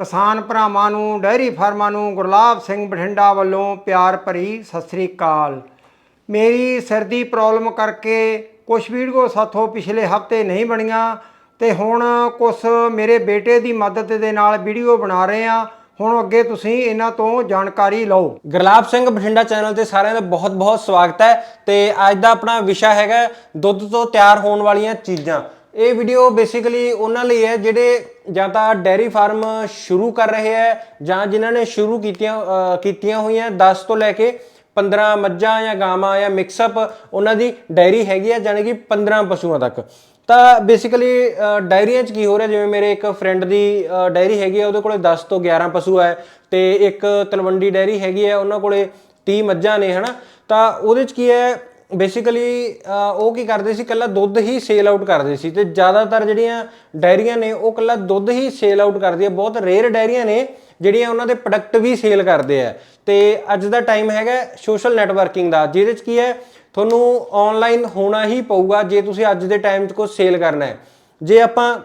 ਕਿਸਾਨ ਭਰਾਵਾਂ ਨੂੰ ਡੈਰੀ ਫਾਰਮਾਂ ਨੂੰ ਗੁਰਲਾਬ ਸਿੰਘ ਬਠਿੰਡਾ ਵੱਲੋਂ ਪਿਆਰ ਭਰੀ ਸਤਿ ਸ੍ਰੀ ਅਕਾਲ। ਮੇਰੀ ਸਿਰ ਦੀ ਪ੍ਰੋਬਲਮ ਕਰਕੇ ਕੁਝ ਵੀਡੀਓ ਸਾਥੋਂ ਪਿਛਲੇ ਹਫ਼ਤੇ ਨਹੀਂ ਬਣੀਆਂ ਤੇ ਹੁਣ ਕੁਝ ਮੇਰੇ ਬੇਟੇ ਦੀ ਮਦਦ ਦੇ ਨਾਲ ਵੀਡੀਓ ਬਣਾ ਰਹੇ ਆ ਹੁਣ ਅੱਗੇ ਤੁਸੀਂ ਇਹਨਾਂ ਤੋਂ ਜਾਣਕਾਰੀ ਲਓ। ਗੁਰਲਾਬ ਸਿੰਘ ਬਠਿੰਡਾ ਚੈਨਲ ਤੇ ਸਾਰਿਆਂ ਦਾ ਬਹੁਤ-ਬਹੁਤ ਸਵਾਗਤ ਹੈ ਤੇ ਅੱਜ ਦਾ ਆਪਣਾ ਵਿਸ਼ਾ ਹੈਗਾ ਦੁੱਧ ਤੋਂ ਤਿਆਰ ਹੋਣ ਵਾਲੀਆਂ ਚੀਜ਼ਾਂ। ਇਹ ਵੀਡੀਓ ਬੇਸਿਕਲੀ ਉਹਨਾਂ ਲਈ ਹੈ ਜਿਹੜੇ ਜਾਂ ਤਾਂ ਡੈਰੀ ਫਾਰਮ ਸ਼ੁਰੂ ਕਰ ਰਹੇ ਹੈ ਜਾਂ ਜਿਨ੍ਹਾਂ ਨੇ ਸ਼ੁਰੂ ਕੀਤੀਆਂ ਕੀਤੀਆਂ ਹੋਈਆਂ 10 ਤੋਂ ਲੈ ਕੇ 15 ਮੱਝਾਂ ਜਾਂ ਗਾਵਾਂ ਜਾਂ ਮਿਕਸਅਪ ਉਹਨਾਂ ਦੀ ਡੈਰੀ ਹੈਗੀ ਹੈ ਜਾਨੀ ਕਿ 15 ਪਸ਼ੂਆਂ ਤੱਕ। ਤਾਂ ਬੇਸਿਕਲੀ ਡਾਇਰੀਆਂ 'ਚ ਕੀ ਹੋ ਰਿਹਾ? ਜਿਵੇਂ ਮੇਰੇ ਇੱਕ ਫਰੈਂਡ ਦੀ ਡਾਇਰੀ ਹੈਗੀ ਹੈ, ਉਹਦੇ ਕੋਲੇ 10 ਤੋਂ 11 ਪਸ਼ੂ ਹੈ ਤੇ ਇੱਕ ਤਲਵੰਡੀ ਡਾਇਰੀ ਹੈਗੀ ਹੈ, ਉਹਨਾਂ ਕੋਲੇ 30 ਮੱਝਾਂ ਨੇ, ਹਨਾ? ਤਾਂ ਉਹਦੇ 'ਚ ਕੀ ਹੈ? ਬੇਸਿਕਲੀ ਉਹ ਕੀ ਕਰਦੇ ਸੀ ਕੱਲਾ ਦੁੱਧ ਹੀ ਸੇਲ ਆਊਟ ਕਰਦੇ ਸੀ ਤੇ ਜ਼ਿਆਦਾਤਰ ਜਿਹੜੀਆਂ ਡਾਇਰੀਆਂ ਨੇ, ਉਹ ਕੱਲਾ ਦੁੱਧ ਹੀ ਸੇਲ ਆਊਟ ਕਰਦੀ ਹੈ ਬਹੁਤ ਰੇਅਰ ਡਾਇਰੀਆਂ ਨੇ, ਜਿਹੜੀਆਂ ਉਹਨਾਂ ਦੇ ਪ੍ਰੋਡਕਟ ਵੀ ਸੇਲ ਕਰਦੇ ਆ। ਤੇ ਅੱਜ ਦਾ ਟਾਈਮ ਹੈਗਾ ਸੋਸ਼ਲ ਨੈਟਵਰਕਿੰਗ ਦਾ, ਜਿਹਦੇ 'ਚ ਕੀ ਹੈ, ਤੁਹਾਨੂੰ ਆਨਲਾਈਨ ਹੋਣਾ ਹੀ ਪਊਗਾ ਜੇ ਤੁਸੀਂ ਅੱਜ ਦੇ ਟਾਈਮ 'ਚ ਕੁਝ ਸੇਲ ਕਰਨਾ ਹੈ। ਜੇ ਆਪਾਂ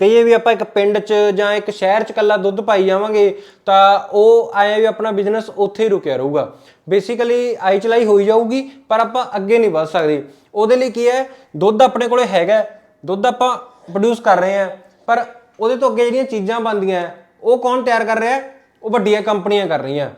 ਕਹੀਏ ਵੀ ਆਪਾਂ ਇੱਕ ਪਿੰਡ 'ਚ ਜਾਂ ਇੱਕ ਸ਼ਹਿਰ 'ਚ ਕੱਲਾ ਦੁੱਧ ਪਾਈ ਜਾਵਾਂਗੇ, ਤਾਂ ਉਹ ਆਇਆ ਵੀ ਆਪਣਾ ਬਿਜ਼ਨਸ ਉੱਥੇ ਹੀ ਰੁਕਿਆ ਰਹੂਗਾ। ਬੇਸਿਕਲੀ ਆਈ ਚਲਾਈ ਹੋਈ ਜਾਊਗੀ, ਪਰ ਆਪਾਂ ਅੱਗੇ ਨਹੀਂ ਵਧ ਸਕਦੇ। ਉਹਦੇ ਲਈ ਕੀ ਹੈ, ਦੁੱਧ ਆਪਣੇ ਕੋਲੇ ਹੈਗਾ ਦੁੱਧ ਆਪਾਂ ਪ੍ਰੋਡਿਊਸ ਕਰ ਰਹੇ ਹਾਂ, ਪਰ ਉਹਦੇ ਤੋਂ ਅੱਗੇ ਜਿਹੜੀਆਂ ਚੀਜ਼ਾਂ ਬਣਦੀਆਂ ਉਹ ਕੌਣ ਤਿਆਰ ਕਰ ਰਿਹਾ ਉਹ ਵੱਡੀਆਂ ਕੰਪਨੀਆਂ ਕਰ ਰਹੀਆਂ।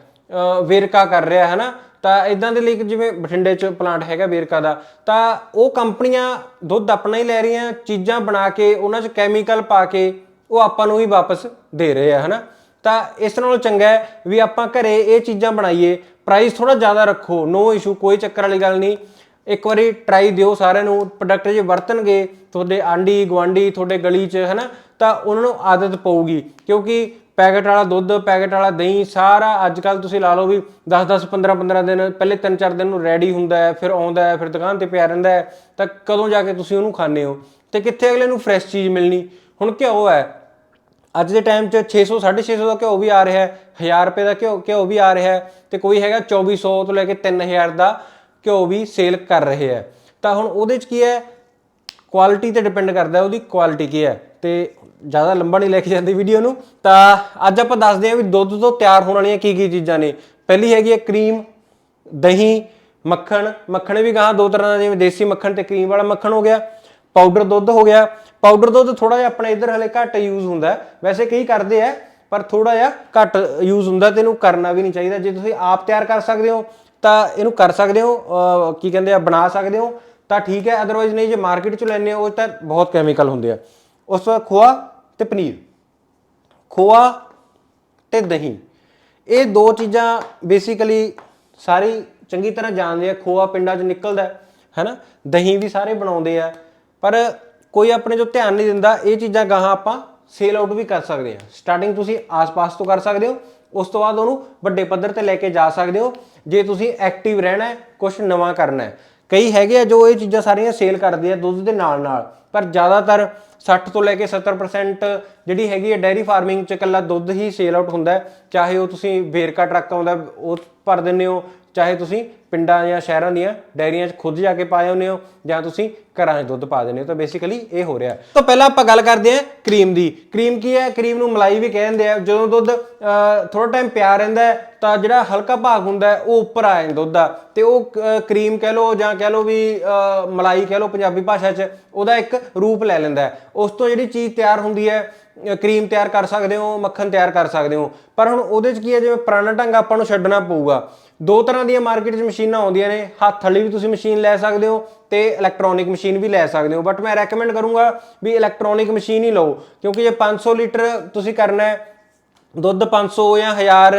ਵੇਰਕਾ ਕਰ ਰਿਹਾ, ਹੈ ਨਾ? ਤਾਂ ਇਦਾਂ ਦੇ ਲਈ ਜਿਵੇਂ ਬਠਿੰਡੇ 'ਚ ਪਲਾਂਟ ਹੈਗਾ ਵੇਰਕਾ ਦਾ, ਤਾਂ ਉਹ ਕੰਪਨੀਆਂ ਦੁੱਧ ਆਪਣਾ ਹੀ ਲੈ ਰਹੀਆਂ, ਚੀਜ਼ਾਂ ਬਣਾ ਕੇ, ਉਹਨਾਂ 'ਚ ਕੈਮੀਕਲ ਪਾ ਕੇ, ਉਹ ਆਪਾਂ ਨੂੰ ਹੀ ਵਾਪਸ ਦੇ ਰਹੇ ਆ, ਹਨਾ? ਤਾਂ ਇਸ ਨਾਲੋਂ ਚੰਗਾ ਹੈ ਵੀ ਆਪਾਂ ਘਰੇ ਇਹ ਚੀਜ਼ਾਂ ਬਣਾਈਏ ਪ੍ਰਾਈਸ ਥੋੜਾ ਜ਼ਿਆਦਾ ਰੱਖੋ ਨੋ ਇਸ਼ੂ ਕੋਈ ਚੱਕਰ ਵਾਲੀ ਗੱਲ ਨਹੀਂ। ਇੱਕ ਵਾਰੀ ਟਰਾਈ ਦਿਓ ਸਾਰਿਆਂ ਨੂੰ ਪ੍ਰੋਡਕਟ ਜੇ ਵਰਤਣਗੇ, ਤੁਹਾਡੇ ਆਂਡੀ ਗਵਾਂਡੀ ਤੁਹਾਡੇ ਗਲੀ 'ਚ, ਹਨਾ? ਤਾਂ ਉਹਨਾਂ ਨੂੰ ਆਦਤ ਪਊਗੀ, ਕਿਉਂਕਿ ਪੈਕੇਟ ਵਾਲਾ ਦੁੱਧ, ਪੈਕਟ ਵਾਲਾ ਦਹੀਂ, ਸਾਰਾ ਅੱਜ ਕੱਲ ਤੁਸੀਂ ਲਾ ਲਓ ਵੀ 10 10 15 15 ਦਿਨ, ਪਹਿਲੇ 3 4 ਦਿਨ ਨੂੰ ਰੈਡੀ ਹੁੰਦਾ ਹੈ, ਫਿਰ ਆਉਂਦਾ ਹੈ, ਫਿਰ ਦੁਕਾਨ ਤੇ ਪਿਆ ਰਹਿੰਦਾ ਹੈ, ਤਾਂ ਕਦੋਂ ਜਾ ਕੇ ਤੁਸੀਂ ਉਹਨੂੰ ਖਾਣੇ ਹੋ? ਤੇ ਕਿੱਥੇ ਅਗਲੇ ਨੂੰ ਫਰੈਸ਼ ਚੀਜ਼ ਮਿਲਣੀ? ਹੁਣ ਘਿਓ ਹੈ। ਅੱਜ ਦੇ ਟਾਈਮ 'ਚ 600 650 ਦਾ ਘਿਓ ਵੀ ਆ ਰਿਹਾ ਹੈ 1000 ਰੁਪਏ ਦਾ ਘਿਓ ਘਿਓ ਵੀ ਆ ਰਿਹਾ ਹੈ, ਤੇ ਕੋਈ ਹੈਗਾ 2400 ਤੋਂ ਲੈ ਕੇ 3000 ਦਾ ਘਿਓ ਵੀ ਸੇਲ ਕਰ ਰਹੇ ਹੈ। ਤਾਂ ਹੁਣ ਉਹਦੇ 'ਚ ਕੀ ਹੈ? ਕੁਆਲਿਟੀ ਤੇ ਡਿਪੈਂਡ ਕਰਦਾ ਉਹਦੀ ਕੁਆਲਿਟੀ ਕੀ ਹੈ? ਤੇ ਜ਼ਿਆਦਾ ਲੰਬਾ ਨਹੀਂ ਲੈ ਕੇ ਜਾਂਦੀ ਵੀਡੀਓ ਨੂੰ, ਤਾਂ ਅੱਜ ਆਪਾਂ ਦੱਸਦੇ ਹਾਂ ਵੀ ਦੁੱਧ ਤੋਂ ਤਿਆਰ ਹੋਣ ਵਾਲੀਆਂ ਕੀ ਕੀ ਚੀਜ਼ਾਂ ਨੇ। ਪਹਿਲੀ ਹੈਗੀ ਹੈ ਕਰੀਮ, ਦਹੀਂ, ਮੱਖਣ। ਮੱਖਣ ਵੀ ਗਾਂ ਦੋ ਤਰ੍ਹਾਂ ਦਾ, ਜਿਵੇਂ ਦੇਸੀ ਮੱਖਣ ਤੇ ਕਰੀਮ ਵਾਲਾ ਮੱਖਣ ਹੋ ਗਿਆ ਪਾਊਡਰ ਦੁੱਧ ਹੋ ਗਿਆ। ਪਾਊਡਰ ਦੁੱਧ ਥੋੜਾ ਜਿਹਾ ਆਪਣੇ ਇੱਧਰ ਹਲੇ ਘੱਟ ਯੂਜ਼ ਹੁੰਦਾ ਵੈਸੇ ਕਈ ਕਰਦੇ ਆ ਪਰ ਥੋੜਾ ਜਿਹਾ ਘੱਟ ਯੂਜ਼ ਹੁੰਦਾ ਤੇ ਇਹਨੂੰ ਕਰਨਾ ਵੀ ਨਹੀਂ ਚਾਹੀਦਾ। ਜੇ ਤੁਸੀਂ ਆਪ ਤਿਆਰ ਕਰ ਸਕਦੇ ਹੋ, ਤਾਂ ਇਹਨੂੰ ਕਰ ਸਕਦੇ ਹੋ ਕੀ ਕਹਿੰਦੇ ਆ, ਬਣਾ ਸਕਦੇ ਹੋ, ਤਾਂ ਠੀਕ ਹੈ। ਅਦਰਵਾਈਜ਼ ਨਹੀਂ, ਜੇ ਮਾਰਕੀਟ ਚ ਲੈਣੇ ਹੋ, ਉਹ ਤਾਂ ਬਹੁਤ ਕੈਮੀਕਲ ਹੁੰਦੇ ਆ। ਉਸ ਤੋਂ ਖੋਆ ਤੇ ਪਨੀਰ। ਖੋਆ ਤੇ ਦਹੀਂ। ਇਹ ਦੋ ਚੀਜ਼ਾਂ ਬੇਸਿਕਲੀ ਸਾਰੀ ਚੰਗੀ ਤਰ੍ਹਾਂ ਜਾਣਦੇ ਆ। ਖੋਆ ਪਿੰਡਾਂ 'ਚ ਨਿਕਲਦਾ ਹੈ, ਹੈਨਾ ਦਹੀਂ ਵੀ ਸਾਰੇ ਬਣਾਉਂਦੇ ਆ। ਪਰ ਕੋਈ ਆਪਣੇ ਜੋ ਧਿਆਨ ਨਹੀਂ ਦਿੰਦਾ। ਇਹ ਚੀਜ਼ਾਂ ਗਾਹਾਂ ਆਪਾਂ ਸੇਲ ਆਊਟ ਵੀ ਕਰ ਸਕਦੇ ਆ। ਸਟਾਰਟਿੰਗ ਤੁਸੀਂ ਆਸ-ਪਾਸ ਤੋਂ ਕਰ ਸਕਦੇ ਹੋ। ਉਸ ਤੋਂ ਬਾਅਦ ਉਹਨੂੰ ਵੱਡੇ ਪੱਧਰ ਤੇ ਲੈ ਕੇ ਜਾ ਸਕਦੇ ਹੋ। ਜੇ ਤੁਸੀਂ ਐਕਟਿਵ ਰਹਿਣਾ ਹੈ ਕੁਝ ਨਵਾਂ ਕਰਨਾ ਹੈ। ਕਈ ਹੈਗੇ ਆ ਜੋ ਇਹ ਚੀਜ਼ਾਂ ਸਾਰੀਆਂ ਸੇਲ ਕਰਦੇ ਆ ਦੁੱਧ ਦੇ ਨਾਲ ਨਾਲ। ਪਰ ਜ਼ਿਆਦਾਤਰ 60 ਤੋਂ ਲੈ ਕੇ 70% ਜਿਹੜੀ ਹੈਗੀ ਹੈ ਡੈਰੀ ਫਾਰਮਿੰਗ ਚ ਇਕੱਲਾ ਦੁੱਧ ਹੀ ਸੇਲ ਆਊਟ ਹੁੰਦਾ ਚਾਹੇ ਉਹ ਤੁਸੀਂ ਵੇਰਕਾ ਟਰੱਕ ਆਉਂਦਾ, ਉਹ ਭਰ ਦਿੰਦੇ ਹੋ ਚਾਹੇ ਤੁਸੀਂ ਪਿੰਡਾਂ ਜਾਂ ਸ਼ਹਿਰਾਂ ਦੀਆਂ ਡੈਰੀਆਂ 'ਚ ਖੁਦ ਜਾ ਕੇ ਪਾ ਆਉਂਦੇ ਹੋ ਜਾਂ ਤੁਸੀਂ ਘਰਾਂ 'ਚ ਦੁੱਧ ਪਾ ਦਿੰਦੇ ਹੋ ਤਾਂ ਬੇਸਿਕਲੀ ਇਹ ਹੋ ਰਿਹਾ। ਤਾਂ ਪਹਿਲਾਂ ਆਪਾਂ ਗੱਲ ਕਰਦੇ ਹਾਂ ਕਰੀਮ ਦੀ। ਕਰੀਮ ਕੀ ਹੈ? ਕਰੀਮ ਨੂੰ ਮਲਾਈ ਵੀ ਕਹਿੰਦੇ ਆ। ਜਦੋਂ ਦੁੱਧ ਥੋੜਾ ਟਾਈਮ ਪਿਆ ਰਹਿੰਦਾ ਤਾਂ ਜਿਹੜਾ ਹਲਕਾ ਭਾਗ ਹੁੰਦਾ ਉਹ ਉੱਪਰ ਆ ਜਾਂਦਾ ਦੁੱਧ ਦਾ। ਤੇ ਉਹ ਕਰੀਮ ਕਹਿ ਲਓ ਜਾਂ ਕਹਿ ਲਓ ਵੀ ਮਲਾਈ ਕਹਿ ਲਓ ਪੰਜਾਬੀ ਭਾਸ਼ਾ 'ਚ ਉਹਦਾ ਇੱਕ ਰੂਪ ਲੈ ਲੈਂਦਾ ਉਸ ਤੋਂ ਜਿਹੜੀ ਚੀਜ਼ ਤਿਆਰ ਹੁੰਦੀ ਹੈ ਕਰੀਮ ਤਿਆਰ ਕਰ ਸਕਦੇ ਹੋ, ਮੱਖਣ ਤਿਆਰ ਕਰ ਸਕਦੇ ਹੋ। ਪਰ ਹੁਣ ਉਹਦੇ 'ਚ ਕੀ ਹੈ? ਜਿਵੇਂ ਪੁਰਾਣਾ ਢੰਗ ਆਪਾਂ ਨੂੰ ਛੱਡਣਾ ਪਊਗਾ। ਦੋ ਤਰ੍ਹਾਂ ਦੀਆਂ ਮਾਰਕੀਟ 'ਚ ਮਸ਼ੀਨਾਂ ਆਉਂਦੀਆਂ ਨੇ। ਹੱਥ ਵਾਲੀ ਵੀ ਤੁਸੀਂ ਮਸ਼ੀਨ ਲੈ ਸਕਦੇ ਹੋ ਤੇ ਇਲੈਕਟ੍ਰੋਨਿਕ ਮਸ਼ੀਨ ਵੀ ਲੈ ਸਕਦੇ ਹੋ। ਬਟ ਮੈਂ ਰეკਮੈਂਡ ਕਰੂੰਗਾ ਵੀ ਇਲੈਕਟ੍ਰੋਨਿਕ ਮਸ਼ੀਨ ਹੀ ਲਓ। ਕਿਉਂਕਿ ਜੇ 500 ਲੀਟਰ ਤੁਸੀਂ ਕਰਨਾ ਹੈ, ਦੁੱਧ 500 ਜਾਂ 1000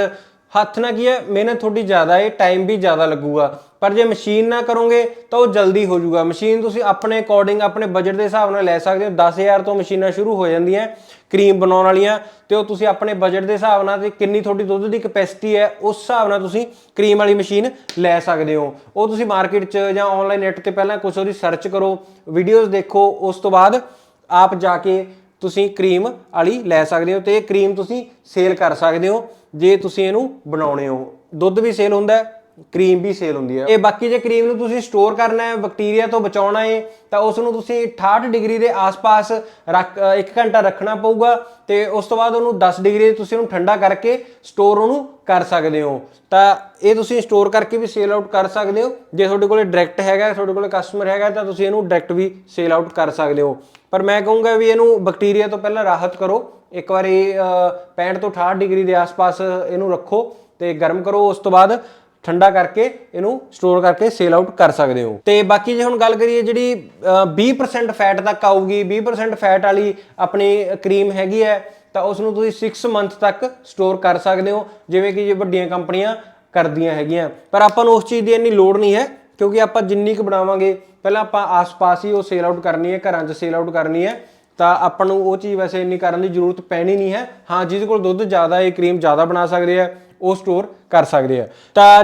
ਹੱਥ ਨਾਲ ਕੀ ਹੈ, ਮਿਹਨਤ ਥੋੜੀ ਜ਼ਿਆਦਾ ਹੈ ਟਾਈਮ ਵੀ ਜ਼ਿਆਦਾ ਲੱਗੂਗਾ। ਪਰ ਜੇ ਮਸ਼ੀਨ ਨਾਲ ਕਰੋਗੇ, ਤਾਂ ਉਹ ਜਲਦੀ ਹੋ ਜਾਊਗਾ। ਮਸ਼ੀਨ ਤੁਸੀਂ ਆਪਣੇ ਅਕੋਰਡਿੰਗ ਆਪਣੇ ਬਜਟ ਦੇ ਹਿਸਾਬ ਨਾਲ ਲੈ ਸਕਦੇ ਹੋ। 10000 ਤੋਂ ਮਸ਼ੀਨਾਂ ਸ਼ੁਰੂ ਹੋ ਜਾਂਦੀਆਂ ਕਰੀਮ ਬਣਾਉਣ ਵਾਲੀਆਂ। ਤੇ ਉਹ ਤੁਸੀਂ ਆਪਣੇ ਬਜਟ ਦੇ ਹਿਸਾਬ ਨਾਲ ਤੇ ਕਿੰਨੀ ਤੁਹਾਡੀ ਦੁੱਧ ਦੀ ਕਪੈਸਿਟੀ ਹੈ, ਉਸ ਹਿਸਾਬ ਨਾਲ ਤੁਸੀਂ ਕਰੀਮ ਵਾਲੀ ਮਸ਼ੀਨ ਲੈ ਸਕਦੇ ਹੋ। ਉਹ ਤੁਸੀਂ ਮਾਰਕੀਟ 'ਚ ਜਾਂ ਆਨਲਾਈਨ ਨੈਟ ਤੇ ਪਹਿਲਾਂ ਕੁਝ ਉਹਦੀ ਸਰਚ ਕਰੋ ਵੀਡੀਓਜ਼ ਦੇਖੋ, ਉਸ ਤੋਂ ਬਾਅਦ ਆਪ ਜਾ ਕੇ ਤੁਸੀਂ ਕਰੀਮ ਵਾਲੀ ਲੈ ਸਕਦੇ ਹੋ ਤੇ ਇਹ ਕਰੀਮ ਤੁਸੀਂ ਸੇਲ ਕਰ ਸਕਦੇ ਹੋ। ਜੇ ਤੁਸੀਂ ਇਹਨੂੰ ਬਣਾਉਣੇ ਹੋ। ਦੁੱਧ ਵੀ ਸੇਲ ਹੁੰਦਾ ਹੈ ਕਰੀਮ ਵੀ ਸੇਲ ਹੁੰਦੀ ਹੈ। ਇਹ ਬਾਕੀ ਜੇ ਕਰੀਮ ਨੂੰ ਤੁਸੀਂ ਸਟੋਰ ਕਰਨਾ ਹੈ ਬੈਕਟੀਰੀਆ ਤੋਂ ਬਚਾਉਣਾ ਹੈ, ਤਾਂ ਉਸ ਨੂੰ ਤੁਸੀਂ 68 ਡਿਗਰੀ ਦੇ ਆਸ-ਪਾਸ ਰੱਖ 1 ਘੰਟਾ ਰੱਖਣਾ ਪਊਗਾ ਤੇ ਉਸ ਤੋਂ ਬਾਅਦ ਉਹਨੂੰ 10 ਡਿਗਰੀ ਤੁਸੀਂ ਉਹਨੂੰ ਠੰਡਾ ਕਰਕੇ ਸਟੋਰ ਉਹਨੂੰ ਕਰ ਸਕਦੇ ਹੋ। ਤਾਂ ਇਹ ਤੁਸੀਂ ਸਟੋਰ ਕਰਕੇ ਵੀ ਸੇਲ ਆਊਟ ਕਰ ਸਕਦੇ ਹੋ। ਜੇ ਤੁਹਾਡੇ ਕੋਲੇ ਡਾਇਰੈਕਟ ਹੈਗਾ, ਤੁਹਾਡੇ ਕੋਲੇ ਕਸਟਮਰ ਹੈਗਾ, ਤਾਂ ਤੁਸੀਂ ਇਹਨੂੰ ਡਾਇਰੈਕਟ ਵੀ ਸੇਲ ਆਊਟ ਕਰ ਸਕਦੇ ਹੋ। ਪਰ ਮੈਂ ਕਹੂੰਗਾ ਵੀ ਇਹਨੂੰ ਬੈਕਟੀਰੀਆ ਤੋਂ ਪਹਿਲਾਂ ਰਾਹਤ ਕਰੋ। ਇੱਕ ਵਾਰੀ ਅਹ, 65 ਤੋਂ 68 ਡਿਗਰੀ ਦੇ ਆਸ-ਪਾਸ ਇਹਨੂੰ ਰੱਖੋ ਤੇ ਗਰਮ ਕਰੋ। ਉਸ ਤੋਂ ਬਾਅਦ ਠੰਡਾ ਕਰਕੇ ਇਹਨੂੰ ਸਟੋਰ ਕਰਕੇ ਸੇਲ ਆਊਟ ਕਰ ਸਕਦੇ ਹੋ। ਤੇ ਬਾਕੀ ਜੇ ਹੁਣ ਗੱਲ ਕਰੀਏ ਜਿਹੜੀ ਅਹ, 20% ਫੈਟ ਤੱਕ ਆਊਗੀ 20% ਫੈਟ ਵਾਲੀ ਆਪਣੀ ਕਰੀਮ ਹੈਗੀ ਹੈ ਤਾਂ ਉਸ ਨੂੰ ਤੁਸੀਂ 6 ਮੰਥ ਤੱਕ ਸਟੋਰ ਕਰ ਸਕਦੇ ਹੋ। ਜਿਵੇਂ ਕਿ ਜੇ ਵੱਡੀਆਂ ਕੰਪਨੀਆਂ ਕਰਦੀਆਂ ਹੈਗੀਆਂ। ਪਰ ਆਪਾਂ ਨੂੰ ਉਸ ਚੀਜ਼ ਦੀ ਇੰਨੀ ਲੋੜ ਨਹੀਂ ਹੈ। ਕਿਉਂਕਿ ਆਪਾਂ ਜਿੰਨੀ ਕੁ ਬਣਾਵਾਂਗੇ ਪਹਿਲਾਂ ਆਪਾਂ ਆਸ-ਪਾਸ ਹੀ ਉਹ ਸੇਲ ਆਊਟ ਕਰਨੀ ਹੈ ਘਰਾਂ 'ਚ ਸੇਲ ਆਊਟ ਕਰਨੀ ਹੈ ਤਾਂ ਆਪਾਂ ਨੂੰ ਉਹ ਚੀਜ਼ ਵੈਸੇ ਇੰਨੀ ਕਰਨ ਦੀ ਜ਼ਰੂਰਤ ਪੈਣੀ ਨਹੀਂ ਹੈ। ਹਾਂ ਜਿਹਦੇ ਕੋਲ ਦੁੱਧ ਜ਼ਿਆਦਾ ਹੈ ਕਰੀਮ ਜ਼ਿਆਦਾ ਬਣਾ ਸਕਦੇ ਆ ਉਹ ਸਟੋਰ ਕਰ ਸਕਦੇ ਆ ਤਾਂ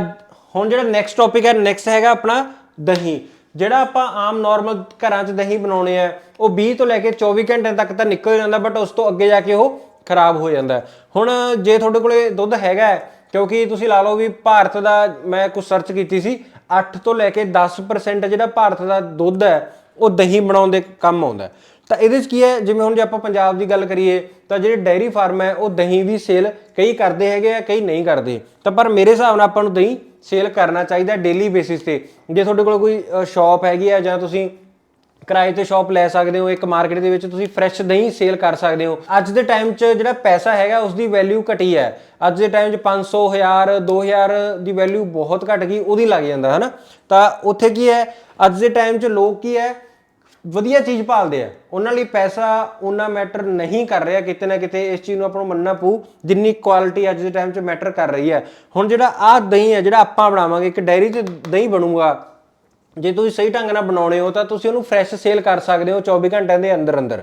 ਹੁਣ ਜਿਹੜਾ ਨੈਕਸਟ ਟੌਪਿਕ ਹੈ ਨੈਕਸਟ ਹੈਗਾ ਆਪਣਾ ਦਹੀਂ। ਜਿਹੜਾ ਆਪਾਂ ਆਮ ਨਾਰਮਲ ਘਰਾਂ 'ਚ ਦਹੀਂ ਬਣਾਉਣੇ ਆ ਉਹ 20 ਤੋਂ ਲੈ ਕੇ 24 ਘੰਟੇ ਤੱਕ ਤਾਂ ਨਿਕਲ ਜਾਂਦਾ ਬਟ ਉਸ ਤੋਂ ਅੱਗੇ ਜਾ ਕੇ ਉਹ ਖਰਾਬ ਹੋ ਜਾਂਦਾ ਹੁਣ ਜੇ ਤੁਹਾਡੇ ਕੋਲੇ ਦੁੱਧ ਹੈਗਾ ਹੈ, ਕਿਉਂਕਿ ਤੁਸੀਂ ਲਾ ਲਓ ਵੀ ਭਾਰਤ ਦਾ ਮੈਂ ਕੁਝ ਸਰਚ ਕੀਤੀ ਸੀ 8 ਤੋਂ ਲੈ ਕੇ 10% ਜਿਹੜਾ ਭਾਰਤ ਦਾ ਦੁੱਧ ਹੈ, ਉਹ ਦਹੀਂ ਬਣਾਉਣ ਦੇ ਕੰਮ ਆਉਂਦਾ ਤਾਂ ਇਹਦੇ 'ਚ ਕੀ ਹੈ, ਜਿਵੇਂ ਹੁਣ ਜੇ ਆਪਾਂ ਪੰਜਾਬ ਦੀ ਗੱਲ ਕਰੀਏ, ਤਾਂ ਜਿਹੜੇ ਡੈਰੀ ਫਾਰਮ ਹੈ, ਉਹ ਦਹੀਂ ਵੀ ਸੇਲ ਕਈ ਕਰਦੇ ਹੈਗੇ ਆ, ਕਈ ਨਹੀਂ ਕਰਦੇ। ਤਾਂ ਪਰ ਮੇਰੇ ਹਿਸਾਬ ਨਾਲ ਆਪਾਂ ਨੂੰ ਦਹੀਂ ਸੇਲ ਕਰਨਾ ਚਾਹੀਦਾ ਡੇਲੀ ਬੇਸਿਸ ਤੇ। ਜੇ ਤੁਹਾਡੇ ਕੋਲ ਕੋਈ ਸ਼ਾਪ ਹੈਗੀ ਆ ਜਾਂ ਤੁਸੀਂ ਕਿਰਾਏ ਤੇ ਸ਼ਾਪ ਲੈ ਸਕਦੇ ਹੋ, ਇੱਕ ਮਾਰਕੀਟ ਦੇ ਵਿੱਚ ਤੁਸੀਂ ਫਰੈਸ਼ ਦਹੀਂ ਸੇਲ ਕਰ ਸਕਦੇ ਹੋ। ਅੱਜ ਦੇ ਟਾਈਮ 'ਚ ਜਿਹੜਾ ਪੈਸਾ ਹੈਗਾ ਉਸ ਦੀ ਵੈਲਿਊ ਘਟੀ ਹੈ। ਅੱਜ ਦੇ ਟਾਈਮ 'ਚ 500 1000 2000 ਦੀ ਵੈਲਿਊ ਬਹੁਤ ਘਟ ਗਈ, ਉਹਦੀ ਲੱਗ ਜਾਂਦਾ ਹੈ ਨਾ ਤਾਂ ਉੱਥੇ ਕੀ ਹੈ, ਅੱਜ ਦੇ ਟਾਈਮ 'ਚ ਲੋਕ ਕੀ ਹੈ, ਵਧੀਆ ਚੀਜ਼ ਭਾਲਦੇ ਆ। ਉਹਨਾਂ ਲਈ ਪੈਸਾ, ਉਹਨਾਂ ਮੈਟਰ ਨਹੀਂ ਕਰ ਰਿਹਾ, ਕਿਤੇ ਨਾ ਕਿਤੇ ਇਸ ਚੀਜ਼ ਨੂੰ ਆਪਾਂ ਨੂੰ ਮੰਨਣਾ ਪਊ, ਜਿੰਨੀ ਕੁਆਲਿਟੀ ਅੱਜ ਦੇ ਟਾਈਮ 'ਚ ਮੈਟਰ ਕਰ ਰਹੀ ਹੈ। ਹੁਣ ਜਿਹੜਾ ਆਹ ਦਹੀਂ ਹੈ, ਜਿਹੜਾ ਆਪਾਂ ਬਣਾਵਾਂਗੇ, ਇੱਕ ਡੈਰੀ 'ਚ ਦਹੀਂ ਬਣੂਗਾ ਜੇ ਤੁਸੀਂ ਸਹੀ ਢੰਗ ਨਾਲ ਬਣਾਉਣੇ ਹੋ ਤਾਂ ਤੁਸੀਂ ਉਹਨੂੰ ਫਰੈਸ਼ ਸੇਲ ਕਰ ਸਕਦੇ ਹੋ 24 ਘੰਟਿਆਂ ਦੇ ਅੰਦਰ ਅੰਦਰ।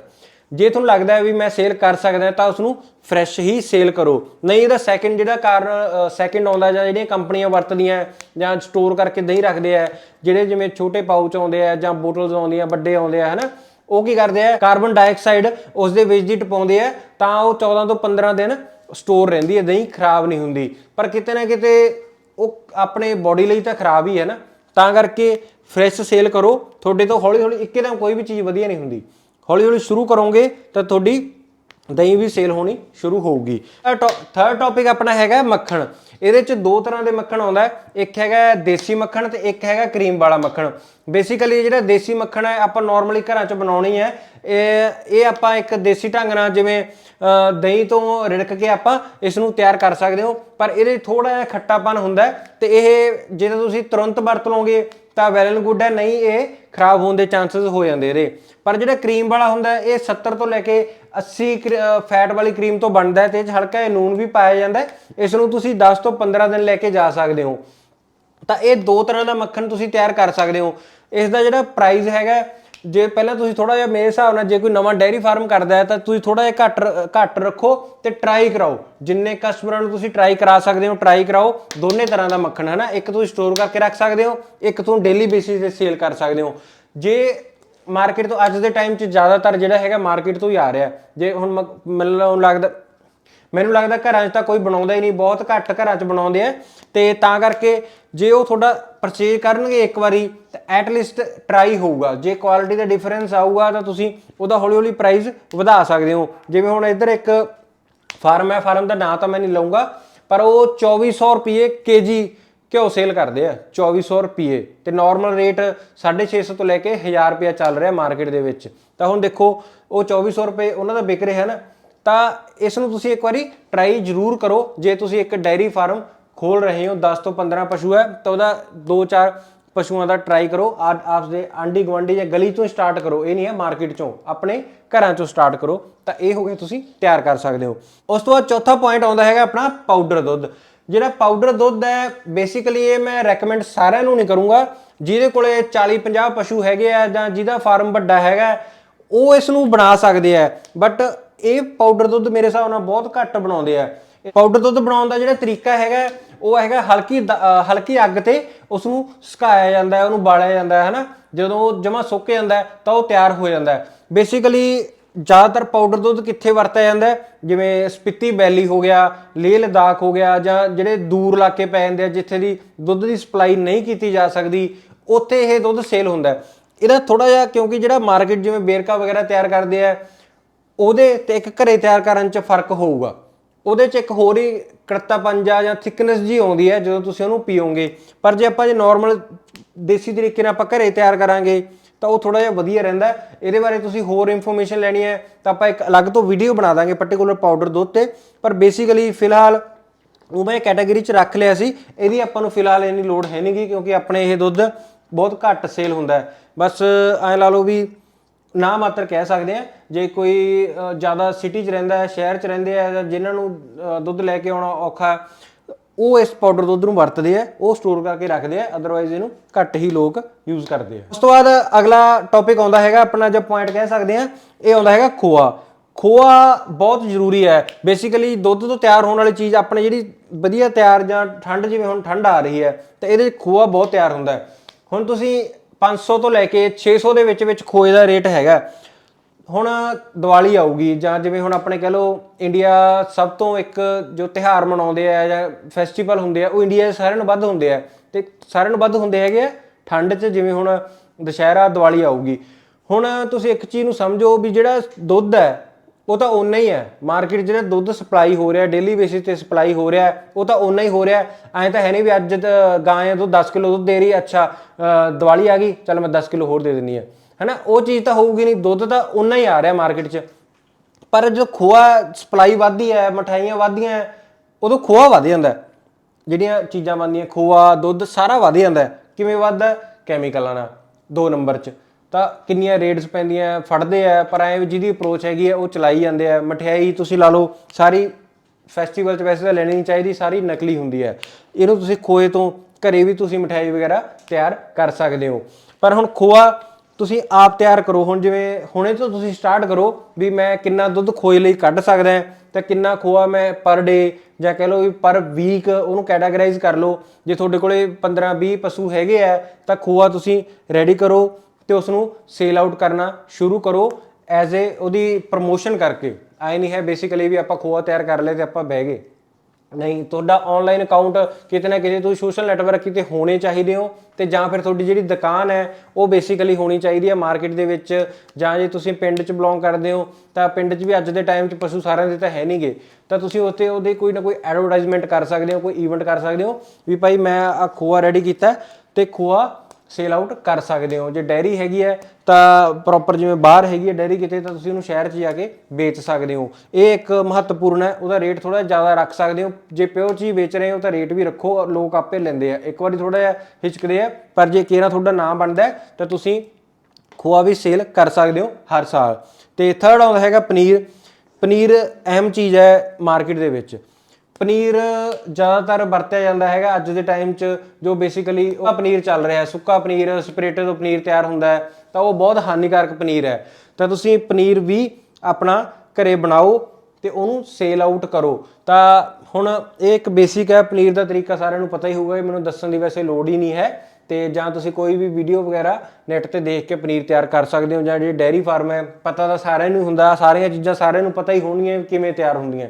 ਜੇ ਤੁਹਾਨੂੰ ਲੱਗਦਾ ਹੈ ਵੀ ਮੈਂ ਸੇਲ ਕਰ ਸਕਦਾ ਤਾਂ ਉਸ ਨੂੰ ਫਰੈਸ਼ ਹੀ ਸੇਲ ਕਰੋ। ਨਹੀਂ ਇਹਦਾ ਸੈਕਿੰਡ ਜਿਹੜਾ ਕਾਰਨ ਸੈਕਿੰਡ ਆਉਂਦਾ ਜਾਂ ਜਿਹੜੀਆਂ ਕੰਪਨੀਆਂ ਵਰਤਦੀਆਂ ਜਾਂ ਸਟੋਰ ਕਰਕੇ ਦਹੀਂ ਰੱਖਦੇ ਆ ਜਿਹੜੇ ਜਿਵੇਂ ਛੋਟੇ ਪਾਊਚ ਆਉਂਦੇ ਆ ਜਾਂ ਬੋਟਲਸ ਆਉਂਦੀਆਂ, ਵੱਡੇ ਆਉਂਦੇ ਆ ਹਨਾ? ਉਹ ਕੀ ਕਰਦੇ ਆ ਕਾਰਬਨ ਡਾਈਆਕਸਾਈਡ ਉਸ ਦੇ ਵਿੱਚ ਦੀ ਟਪਾਉਂਦੇ ਆ ਤਾਂ ਉਹ 14 ਤੋਂ 15 ਦਿਨ ਸਟੋਰ ਰਹਿੰਦੀ ਹੈ, ਦਹੀਂ ਖਰਾਬ ਨਹੀਂ ਹੁੰਦੀ। ਪਰ ਕਿਤੇ ਨਾ ਕਿਤੇ ਉਹ ਆਪਣੇ ਬਾਡੀ ਲਈ ਤਾਂ ਖਰਾਬ ਹੀ ਹੈ ਨਾ। ਤਾਂ ਕਰਕੇ ਫਰੈਸ਼ ਸੇਲ ਕਰੋ। ਤੁਹਾਡੇ ਤੋਂ ਹੌਲੀ ਹੌਲੀ ਇੱਕਦਮ ਕੋਈ ਵੀ ਚੀਜ਼ ਵਧੀਆ ਨਹੀਂ ਹੁੰਦੀ। ਹੌਲੀ ਹੌਲੀ ਸ਼ੁਰੂ ਕਰੋਗੇ ਤਾਂ ਤੁਹਾਡੀ ਦਹੀਂ ਵੀ ਸੇਲ ਹੋਣੀ ਸ਼ੁਰੂ ਹੋਊਗੀ। ਥਰਡ ਟੌਪਿਕ ਆਪਣਾ ਹੈਗਾ ਮੱਖਣ। ਇਹਦੇ ਚ ਦੋ ਤਰ੍ਹਾਂ ਦੇ ਮੱਖਣ ਆਉਂਦਾ ਹੈ। ਇੱਕ ਹੈਗਾ ਦੇਸੀ ਮੱਖਣ ਤੇ ਇੱਕ ਹੈਗਾ ਕਰੀਮ ਵਾਲਾ ਮੱਖਣ। ਬੇਸਿਕਲੀ ਜਿਹੜਾ ਦੇਸੀ ਮੱਖਣ ਹੈ, ਆਪਾਂ ਨਾਰਮਲੀ ਘਰਾਂ ਚ ਬਣਾਉਣੀ ਹੈ। ਇਹ ਇਹ ਆਪਾਂ ਇੱਕ ਦੇਸੀ ਢੰਗ ਨਾਲ ਜਿਵੇਂ ਦਹੀਂ ਤੋਂ ਰਿੜਕ ਕੇ ਆਪਾਂ ਇਸ ਨੂੰ ਤਿਆਰ ਕਰ ਸਕਦੇ ਹੋ। ਪਰ ਇਹਦੇ ਥੋੜਾ ਜਿਹਾ ਖੱਟਾਪਨ ਹੁੰਦਾ ਹੈ ਤੇ ਇਹ ਜਦੋਂ ਤੁਸੀਂ ਤੁਰੰਤ ਵਰਤ ਲਓਗੇ ਤਾਂ ਵੈਲ ਐਂਡ ਗੁੱਡ ਹੈ, ਨਹੀਂ ਇਹ ਖਰਾਬ ਹੋਣ ਦੇ ਚਾਂਸਸ ਹੋ ਜਾਂਦੇ ਇਹਦੇ ਪਰ ਜਿਹੜਾ ਕਰੀਮ ਵਾਲਾ ਹੁੰਦਾ, ਇਹ 70 ਤੋਂ ਲੈ ਕੇ 80 ਫੈਟ ਵਾਲੀ ਕਰੀਮ ਤੋਂ ਬਣਦਾ ਹੈ ਤੇ ਇਹ 'ਚ ਹਲਕਾ ਜਿਹਾ ਨੂਨ ਵੀ ਪਾਇਆ ਜਾਂਦਾ ਇਸ ਨੂੰ ਤੁਸੀਂ 10 ਤੋਂ 15 ਦਿਨ ਲੈ ਕੇ ਜਾ ਸਕਦੇ ਹੋ। ਤਾਂ ਇਹ ਦੋ ਤਰ੍ਹਾਂ ਦਾ ਮੱਖਣ ਤੁਸੀਂ ਤਿਆਰ ਕਰ ਸਕਦੇ ਹੋ। ਇਸ ਦਾ ਜਿਹੜਾ ਪ੍ਰਾਈਸ ਹੈਗਾ ਜੇ ਪਹਿਲਾਂ ਤੁਸੀਂ ਥੋੜਾ ਜਿਹਾ ਮੇਰੇ ਹਿਸਾਬ ਨਾਲ ਜੇ ਕੋਈ ਨਵਾਂ ਡੈਰੀ ਫਾਰਮ ਕਰਦਾ ਹੈ ਤਾਂ ਤੁਸੀਂ ਥੋੜਾ ਜਿਹਾ ਘੱਟ ਘੱਟ ਰੱਖੋ ਤੇ ਟਰਾਈ ਕਰਾਓ। ਜਿੰਨੇ ਕਸਟਮਰਾਂ ਨੂੰ ਤੁਸੀਂ ਟਰਾਈ ਕਰਾ ਸਕਦੇ ਹੋ ਟਰਾਈ ਕਰਾਓ। ਦੋਨੇ ਤਰ੍ਹਾਂ ਦਾ ਮੱਖਣ ਹੈ ਨਾ? ਇੱਕ ਤੁਸੀਂ ਸਟੋਰ ਕਰਕੇ ਰੱਖ ਸਕਦੇ ਹੋ, ਇੱਕ ਤੁਸੀਂ ਡੇਲੀ ਬੇਸਿਸ ਤੇ ਸੇਲ ਕਰ ਸਕਦੇ ਹੋ। ਜੇ ਮਾਰਕੀਟ ਤੋਂ ਅੱਜ ਦੇ ਟਾਈਮ 'ਚ ਜ਼ਿਆਦਾਤਰ ਜਿਹੜਾ ਹੈਗਾ ਮਾਰਕੀਟ ਤੋਂ ਹੀ ਆ ਰਿਹਾ। ਜੇ ਹੁਣ ਮ- ਮੈਨੂੰ ਲੱਗਦਾ ਮੈਨੂੰ ਲੱਗਦਾ ਘਰਾਂ 'ਚ ਤਾਂ ਕੋਈ ਬਣਾਉਂਦਾ ਹੀ ਨਹੀਂ, ਬਹੁਤ ਘੱਟ ਘਰਾਂ 'ਚ ਬਣਾਉਂਦੇ ਆ। ਤੇ ਤਾਂ ਕਰਕੇ ਜੇ ਉਹ ਤੁਹਾਡਾ ਪਰਚੇਜ ਕਰਨਗੇ ਇੱਕ ਵਾਰੀ, ਤਾਂ ਐਟ ਲੀਸਟ ਟਰਾਈ ਹੋਊਗਾ। ਜੇ ਕੁਆਲਿਟੀ ਦਾ ਡਿਫਰੈਂਸ ਆਊਗਾ, ਤਾਂ ਤੁਸੀਂ ਉਹਦਾ ਹੌਲੀ ਹੌਲੀ ਪ੍ਰਾਈਸ ਵਧਾ ਸਕਦੇ ਹੋ। ਜਿਵੇਂ ਹੁਣ ਇੱਧਰ ਇੱਕ ਫਾਰਮ ਹੈ ਫਾਰਮ ਦਾ ਨਾਂ ਤਾਂ ਮੈਂ ਨਹੀਂ ਲਵਾਂਗਾ ਪਰ ਉਹ 2400 ਰੁਪਏ ਕੇਜੀ ਘਿਓ ਸੇਲ ਕਰਦੇ ਆ 2400 ਰੁਪਏ। ਤੇ ਨਾਰਮਲ ਰੇਟ 650 ਤੋਂ ਲੈ ਕੇ 1000 ਰੁਪਏ ਚੱਲ ਰਿਹਾ ਮਾਰਕੀਟ ਦੇ ਵਿੱਚ। ਤਾਂ ਹੁਣ ਦੇਖੋ, ਉਹ 2400 ਰੁਪਏ ਉਹਨਾਂ ਦਾ ਵਿਕ ਰਿਹਾ ਨਾ ਤਾਂ ਇਸ ਨੂੰ ਤੁਸੀਂ ਇੱਕ ਵਾਰੀ ਟਰਾਈ ਜ਼ਰੂਰ ਕਰੋ। ਜੇ ਤੁਸੀਂ ਇੱਕ ਡੈਰੀ ਫਾਰਮ ਖੋਲ ਰਹੇ ਹੋ 10 ਤੋਂ 15 ਪਸ਼ੂ ਹੈ, ਤਾਂ ਉਹਦਾ 2-4 ਪਸ਼ੂਆਂ ਦਾ ਟਰਾਈ ਕਰੋ। ਆਪ ਆਪਦੇ ਆਂਡੀ ਗਵਾਂਡੀ ਜਾਂ ਗਲੀ ਤੋਂ ਸਟਾਰਟ ਕਰੋ। ਇਹ ਨਹੀਂ ਹੈ ਮਾਰਕੀਟ ਚੋਂ, ਆਪਣੇ ਘਰਾਂ ਚੋਂ ਸਟਾਰਟ ਕਰੋ। ਤਾਂ ਇਹ ਹੋ ਗਿਆ ਤੁਸੀਂ ਤਿਆਰ ਕਰ ਸਕਦੇ ਹੋ। ਉਸ ਤੋਂ ਬਾਅਦ ਚੌਥਾ ਪੁਆਇੰਟ ਆਉਂਦਾ ਹੈਗਾ ਆਪਣਾ ਪਾਊਡਰ ਦੁੱਧ। ਜਿਹੜਾ ਪਾਊਡਰ ਦੁੱਧ ਹੈ ਬੇਸਿਕਲੀ ਇਹ ਮੈਂ ਰეკਮੈਂਡ ਸਾਰਿਆਂ ਨੂੰ ਨਹੀਂ ਕਰੂੰਗਾ। ਜਿਹਦੇ ਕੋਲੇ 40 50 ਪਸ਼ੂ ਹੈਗੇ ਆ ਜਾਂ ਜਿਹਦਾ ਫਾਰਮ ਵੱਡਾ ਹੈਗਾ, ਉਹ ਇਸ ਨੂੰ ਬਣਾ ਸਕਦੇ ਆ। ਬਟ ਇਹ ਪਾਊਡਰ ਦੁੱਧ ਮੇਰੇ ਹਿਸਾਬ ਨਾਲ ਬਹੁਤ ਘੱਟ ਬਣਾਉਂਦੇ ਆ। ਪਾਊਡਰ ਦੁੱਧ ਬਣਾਉਣ ਦਾ ਜਿਹੜਾ ਤਰੀਕਾ ਹੈਗਾ, ਉਹ ਹੈਗਾ ਹਲਕੀ ਦ- ਹਲਕੀ ਅੱਗ ਤੇ ਉਸ ਨੂੰ ਸੁਕਾਇਆ ਜਾਂਦਾ ਹੈ, ਉਹਨੂੰ ਬਾਲਿਆ ਜਾਂਦਾ ਹੈ, ਹਨਾ? ਜਦੋਂ ਉਹ ਜਮਾ ਸੁੱਕ ਜਾਂਦਾ ਤਾਂ ਉਹ ਤਿਆਰ ਹੋ ਜਾਂਦਾ ਹੈ। ਬੇਸਿਕਲੀ ਜ਼ਿਆਦਾਤਰ ਪਾਊਡਰ ਦੁੱਧ ਕਿੱਥੇ ਵਰਤਿਆ ਜਾਂਦਾ ਜਿਵੇਂ ਸਪਿੱਤੀ ਵੈਲੀ ਹੋ ਗਿਆ, ਲੇਹ ਲਦਾਖ ਹੋ ਗਿਆ, ਜਾਂ ਜਿਹੜੇ ਦੂਰ ਇਲਾਕੇ ਪੈ ਜਾਂਦੇ ਆ, ਜਿੱਥੇ ਦੀ ਦੁੱਧ ਦੀ ਸਪਲਾਈ ਨਹੀਂ ਕੀਤੀ ਜਾ ਸਕਦੀ, ਉੱਥੇ ਇਹ ਦੁੱਧ ਸੇਲ ਹੁੰਦਾ ਇਹਦਾ ਥੋੜਾ ਜਿਹਾ ਕਿਉਂਕਿ ਜਿਹੜਾ ਮਾਰਕੀਟ ਜਿਵੇਂ ਬੇਰਕਾ ਵਗੈਰਾ ਤਿਆਰ ਕਰਦੇ ਆ ਉਹਦੇ ਤੇ ਇੱਕ ਘਰੇ ਤਿਆਰ ਕਰਨ 'ਚ ਫ਼ਰਕ ਹੋਊਗਾ। ਉਹਦੇ 'ਚ ਇੱਕ ਹੋਰ ਹੀ ਕੜਤਾ ਪੰਜਾ ਜਾਂ ਥਿਕਨੈਸ ਜੀ ਆਉਂਦੀ ਹੈ, ਜਦੋਂ ਤੁਸੀਂ ਉਹਨੂੰ ਪੀਓਗੇ। ਪਰ ਜੇ ਆਪਾਂ ਜੇ ਨਾਰਮਲ ਦੇਸੀ ਤਰੀਕੇ ਨਾਲ ਆਪਾਂ ਘਰੇ ਤਿਆਰ ਕਰਾਂਗੇ, ਤਾਂ ਉਹ ਥੋੜਾ ਜਿਹਾ ਵਧੀਆ ਰਹਿੰਦਾ ਇਹਦੇ ਬਾਰੇ ਤੁਸੀਂ ਹੋਰ ਇਨਫੋਰਮੇਸ਼ਨ ਲੈਣੀ ਹੈ, ਤਾਂ ਆਪਾਂ ਇੱਕ ਅਲੱਗ ਤੋਂ ਵੀਡੀਓ ਬਣਾ ਦਾਂਗੇ ਪਾਰਟਿਕੂਲਰ ਪਾਊਡਰ ਦੁੱਧ ਤੇ। ਪਰ ਬੇਸਿਕਲੀ ਫਿਲਹਾਲ ਉਹ ਮੈਂ ਕੈਟਾਗਰੀ 'ਚ ਰੱਖ ਲਿਆ ਸੀ। ਇਹਦੀ ਆਪਾਂ ਨੂੰ ਫਿਲਹਾਲ ਇੰਨੀ ਲੋੜ ਹੈ ਨਹੀਂਗੀ ਕਿਉਂਕਿ ਆਪਣੇ ਇਹ ਦੁੱਧ ਬਹੁਤ ਘੱਟ ਸੇਲ ਹੁੰਦਾ ਬਸ ਐਂ ਲਾ ਲਓ ਵੀ ਨਾ ਮਾਤਰ ਕਹਿ ਸਕਦੇ ਆ ਜੇ ਕੋਈ ਜ਼ਿਆਦਾ ਸਿਟੀ 'ਚ ਰਹਿੰਦਾ ਹੈ, ਸ਼ਹਿਰ 'ਚ ਰਹਿੰਦੇ ਆ, ਜਾਂ ਜਿਨ੍ਹਾਂ ਨੂੰ ਦੁੱਧ ਲੈ ਕੇ ਆਉਣਾ ਔਖਾ ਉਹ ਇਸ ਪਾਊਡਰ ਦੁੱਧ ਨੂੰ ਵਰਤਦੇ ਆ, ਉਹ ਸਟੋਰ ਕਰਕੇ ਰੱਖਦੇ ਆ ਅਦਰਵਾਈਜ਼ ਇਹਨੂੰ ਘੱਟ ਹੀ ਲੋਕ ਯੂਜ਼ ਕਰਦੇ ਆ। ਉਸ ਤੋਂ ਬਾਅਦ ਅਗਲਾ ਟੌਪਿਕ ਆਉਂਦਾ ਹੈਗਾ, ਆਪਣਾ ਜੋ ਪੁਆਇੰਟ ਕਹਿ ਸਕਦੇ ਆ ਇਹ ਆਉਂਦਾ ਹੈਗਾ ਖੋਆ। ਖੋਆ ਬਹੁਤ ਜ਼ਰੂਰੀ ਹੈ। ਬੇਸਿਕਲੀ ਦੁੱਧ ਤੋਂ ਤਿਆਰ ਹੋਣ ਵਾਲੀ ਚੀਜ਼, ਆਪਣੇ ਜਿਹੜੀ ਵਧੀਆ ਤਿਆਰ ਜਾਂ ਠੰਡ ਜਿਵੇਂ ਹੁਣ ਠੰਡ ਆ ਰਹੀ ਹੈ, ਤਾਂ ਇਹਦੇ 'ਚ ਖੋਆ ਬਹੁਤ ਤਿਆਰ ਹੁੰਦਾ ਹੈ। ਹੁਣ ਤੁਸੀਂ 500 ਤੋਂ ਲੈ ਕੇ 600 ਦੇ ਵਿੱਚ ਵਿੱਚ ਖੋਏ ਦਾ ਰੇਟ ਹੈਗਾ। ਹੁਣ ਦੀਵਾਲੀ ਆਊਗੀ ਜਾਂ ਜਿਵੇਂ ਹੁਣ ਆਪਣੇ ਕਹ ਲਓ ਇੰਡੀਆ ਸਭ ਤੋਂ ਇੱਕ ਜੋ ਤਿਹਾਰ ਮਨਾਉਂਦੇ ਆ ਜਾਂ ਫੈਸਟੀਵਲ ਹੁੰਦੇ ਆ, ਉਹ ਇੰਡੀਆ 'ਚ ਸਾਰਿਆਂ ਨੂੰ ਵੱਧ ਹੁੰਦੇ ਆ। ਤੇ ਸਾਰਿਆਂ ਨੂੰ ਵੱਧ ਹੁੰਦੇ ਹੈਗੇ ਆ, ਠੰਡ 'ਚ ਜਿਵੇਂ ਹੁਣ ਦੁਸ਼ਹਿਰਾ, ਦੀਵਾਲੀ ਆਊਗੀ। ਹੁਣ ਤੁਸੀਂ ਇੱਕ ਚੀਜ਼ ਨੂੰ ਸਮਝੋ ਵੀ ਜਿਹੜਾ ਦੁੱਧ ਹੈ ਉਹ ਤਾਂ ਉਨਾ ਹੀ ਹੈ। ਮਾਰਕੀਟ ਜਿਹੜਾ ਦੁੱਧ ਸਪਲਾਈ ਹੋ ਰਿਹਾ ਡੇਲੀ ਬੇਸਿਸ ਤੇ ਸਪਲਾਈ ਹੋ ਰਿਹਾ ਉਹ ਤਾਂ ਓਨਾ ਹੀ ਹੋ ਰਿਹਾ। ਐਂ ਤਾਂ ਹੈ ਨਹੀਂ ਵੀ ਅੱਜ ਗਾਂ ਹੈ ਦੁੱਧ 10 ਕਿਲੋ ਦੁੱਧ ਦੇ ਰਹੀ ਹੈ, ਅੱਛਾ ਅ, ਦੀਵਾਲੀ ਆ ਗਈ ਚਲ ਮੈਂ 10 ਕਿਲੋ ਹੋਰ ਦੇ ਦਿੰਨੀ ਹੈ। ਹੈਨਾ? ਉਹ ਚੀਜ਼ ਤਾਂ ਹੋਊਗੀ ਨਹੀਂ ਦੁੱਧ ਤਾਂ ਓਨਾ ਹੀ ਆ ਰਿਹਾ ਮਾਰਕੀਟ 'ਚ। ਪਰ ਜੋ ਖੋਆ ਸਪਲਾਈ ਵੱਧਦੀ ਹੈ ਮਠਾਈਆਂ ਵੱਧਦੀਆਂ ਉਦੋਂ ਖੋਆ ਵੱਧ ਜਾਂਦਾ ਜਿਹੜੀਆਂ ਚੀਜ਼ਾਂ ਬਣਦੀਆਂ ਖੋਆ ਦੁੱਧ ਸਾਰਾ ਵੱਧ ਜਾਂਦਾ ਕਿਵੇਂ ਵੱਧਦਾ ਕੈਮੀਕਲਾਂ ਨਾਲ ਦੋ ਨੰਬਰ 'ਚ। ਤਾਂ ਕਿੰਨੀਆਂ ਰੇਟਸ ਪੈਂਦੀਆਂ, ਫੜਦੇ ਆ, ਪਰ ਐ ਜਿਹਦੀ ਅਪਰੋਚ ਹੈਗੀ ਹੈ ਉਹ ਚਲਾਈ ਜਾਂਦੇ ਆ। ਮਠਿਆਈ ਤੁਸੀਂ ਲਾ ਲਓ, ਸਾਰੀ ਫੈਸਟੀਵਲ 'ਚ ਵੈਸੇ ਤਾਂ ਲੈਣੀ ਨਹੀਂ ਚਾਹੀਦੀ, ਸਾਰੀ ਨਕਲੀ ਹੁੰਦੀ ਹੈ। ਇਹਨੂੰ ਤੁਸੀਂ ਖੋਏ ਤੋਂ ਘਰੇ ਵੀ ਤੁਸੀਂ ਮਠਿਆਈ ਵਗੈਰਾ ਤਿਆਰ ਕਰ ਸਕਦੇ ਹੋ। ਪਰ ਹੁਣ ਖੋਆ ਤੁਸੀਂ ਆਪ ਤਿਆਰ ਕਰੋ। ਹੁਣ ਜਿਵੇਂ ਹੁਣੇ ਤੋਂ ਤੁਸੀਂ ਸਟਾਰਟ ਕਰੋ ਵੀ ਮੈਂ ਕਿੰਨਾ ਦੁੱਧ ਖੋਏ ਲਈ ਕੱਢ ਸਕਦਾ ਹਾਂ, ਤਾਂ ਕਿੰਨਾ ਖੋਆ ਮੈਂ ਪਰ ਡੇ ਜਾਂ ਕਹਿ ਲਓ ਵੀ ਪਰ ਵੀਕ ਉਹਨੂੰ ਕੈਟਾਗਰਾਈਜ਼ ਕਰ ਲਓ। ਜੇ ਤੁਹਾਡੇ ਕੋਲੇ 15 20 ਪਸ਼ੂ ਹੈਗੇ ਆ, ਤਾਂ ਖੋਆ ਤੁਸੀਂ ਰੈਡੀ ਕਰੋ। ਤੇ ਉਸ ਨੂੰ ਸੇਲ ਆਊਟ ਕਰਨਾ ਸ਼ੁਰੂ ਕਰੋ ਐਜ਼ ਏ ਉਹਦੀ ਪ੍ਰਮੋਸ਼ਨ ਕਰਕੇ। ਆਏ ਨਹੀਂ ਹੈ ਬੇਸਿਕਲੀ ਵੀ ਆਪਾਂ ਖੋਆ ਤਿਆਰ ਕਰ ਲਏ ਤੇ ਆਪਾਂ ਬਹਿ ਗਏ। ਨਹੀਂ, ਤੁਹਾਡਾ ਆਨਲਾਈਨ ਅਕਾਊਂਟ ਕਿਤੇ ਨਾ ਕਿਤੇ ਤੁਸੀਂ ਸੋਸ਼ਲ ਨੈਟਵਰਕ ਕਿਤੇ ਹੋਣੇ ਚਾਹੀਦੇ ਹੋ ਤੇ ਜਾਂ ਫਿਰ ਤੁਹਾਡੀ ਜਿਹੜੀ ਦੁਕਾਨ ਹੈ, ਉਹ ਬੇਸਿਕਲੀ ਹੋਣੀ ਚਾਹੀਦੀ ਹੈ ਮਾਰਕੀਟ ਦੇ ਵਿੱਚ ਜਾਂ ਜੇ ਤੁਸੀਂ ਪਿੰਡ 'ਚ ਬਿਲੋਂਗ ਕਰਦੇ ਹੋ, ਤਾਂ ਪਿੰਡ 'ਚ ਵੀ ਅੱਜ ਦੇ ਟਾਈਮ 'ਚ ਪਸ਼ੂ ਸਾਰਿਆਂ ਦੇ ਤਾਂ ਹੈ ਨਹੀਂਗੇ ਤਾਂ ਤੁਸੀਂ ਉੱਥੇ ਉਹਦੇ ਕੋਈ ਨਾ ਕੋਈ ਐਡਵਰਟਾਈਜ਼ਮੈਂਟ ਕਰ ਸਕਦੇ ਹੋ, ਕੋਈ ਈਵੈਂਟ ਕਰ ਸਕਦੇ ਹੋ ਵੀ ਭਾਈ ਮੈਂ ਆ ਖੋਆ ਰੈਡੀ ਕੀਤਾ ਹੈ ਤੇ ਖੋਆ ਸੇਲ ਆਊਟ ਕਰ ਸਕਦੇ ਹੋ। ਜੇ ਡੈਰੀ ਹੈਗੀ ਹੈ, ਤਾਂ ਪ੍ਰੋਪਰ ਜਿਵੇਂ ਬਾਹਰ ਹੈਗੀ ਹੈ ਡੈਰੀ ਕਿਤੇ, ਤਾਂ ਤੁਸੀਂ ਉਹਨੂੰ ਸ਼ਹਿਰ 'ਚ ਜਾ ਕੇ ਵੇਚ ਸਕਦੇ ਹੋ। ਇਹ ਇੱਕ ਮਹੱਤਵਪੂਰਨ ਹੈ, ਉਹਦਾ ਰੇਟ ਥੋੜਾ ਜ਼ਿਆਦਾ ਰੱਖ ਸਕਦੇ ਹੋ। ਜੇ ਪਿਓਰ ਚੀਜ਼ ਵੇਚ ਰਹੇ ਹੋ, ਤਾਂ ਰੇਟ ਵੀ ਰੱਖੋ, ਲੋਕ ਆਪੇ ਲੈਂਦੇ ਆ। ਇੱਕ ਵਾਰੀ ਥੋੜਾ ਜਿਹਾ ਹਿਚਕਦੇ ਆ, ਪਰ ਜੇ ਕੇਰਾ ਤੁਹਾਡਾ ਨਾਮ ਬਣਦਾ ਤਾਂ ਤੁਸੀਂ ਖੋਆ ਵੀ ਸੇਲ ਕਰ ਸਕਦੇ ਹੋ ਹਰ ਸਾਲ। ਤੇ ਥਰਡ ਆਉਂਦਾ ਹੈਗਾ ਪਨੀਰ। ਪਨੀਰ ਅਹਿਮ ਚੀਜ਼ ਹੈ ਮਾਰਕੀਟ ਦੇ ਵਿੱਚ। ਪਨੀਰ ਜ਼ਿਆਦਾਤਰ ਵਰਤਿਆ ਜਾਂਦਾ ਹੈਗਾ ਅੱਜ ਦੇ ਟਾਈਮ 'ਚ, ਜੋ ਬੇਸਿਕਲੀ ਉਹ ਪਨੀਰ ਚੱਲ ਰਿਹਾ ਹੈ, ਸੁੱਕਾ ਪਨੀਰ ਸਪਰੇਟਰ ਤੋਂ ਪਨੀਰ ਤਿਆਰ ਹੁੰਦਾ ਹੈ, ਤਾਂ ਉਹ ਬਹੁਤ ਹਾਨੀਕਾਰਕ ਪਨੀਰ ਹੈ। ਤਾਂ ਤੁਸੀਂ ਪਨੀਰ ਵੀ ਆਪਣਾ ਘਰੇ ਬਣਾਓ ਤੇ ਉਹਨੂੰ ਸੇਲ ਆਊਟ ਕਰੋ। ਤਾਂ ਹੁਣ ਇਹ ਇੱਕ ਬੇਸਿਕ ਹੈ, ਪਨੀਰ ਦਾ ਤਰੀਕਾ ਸਾਰਿਆਂ ਨੂੰ ਪਤਾ ਹੀ ਹੋਊਗਾ, ਇਹ ਮੈਨੂੰ ਦੱਸਣ ਦੀ ਵੈਸੇ ਲੋੜ ਹੀ ਨਹੀਂ ਹੈ। ਤੇ ਜਾਂ ਤੁਸੀਂ ਕੋਈ ਵੀ ਵੀਡੀਓ ਵਗੈਰਾ ਨੈਟ ਤੇ ਦੇਖ ਕੇ ਪਨੀਰ ਤਿਆਰ ਕਰ ਸਕਦੇ ਹੋ, ਜਾਂ ਜਿਹੜੇ ਡੈਰੀ ਫਾਰਮ ਹੈ, ਪਤਾ ਤਾਂ ਸਾਰਿਆਂ ਨੂੰ ਹੀ ਹੁੰਦਾ, ਸਾਰੀਆਂ ਚੀਜ਼ਾਂ ਸਾਰਿਆਂ ਨੂੰ ਪਤਾ ਹੀ ਹੋਣਗੀਆਂ ਵੀ ਕਿਵੇਂ ਤਿਆਰ ਹੁੰਦੀਆਂ।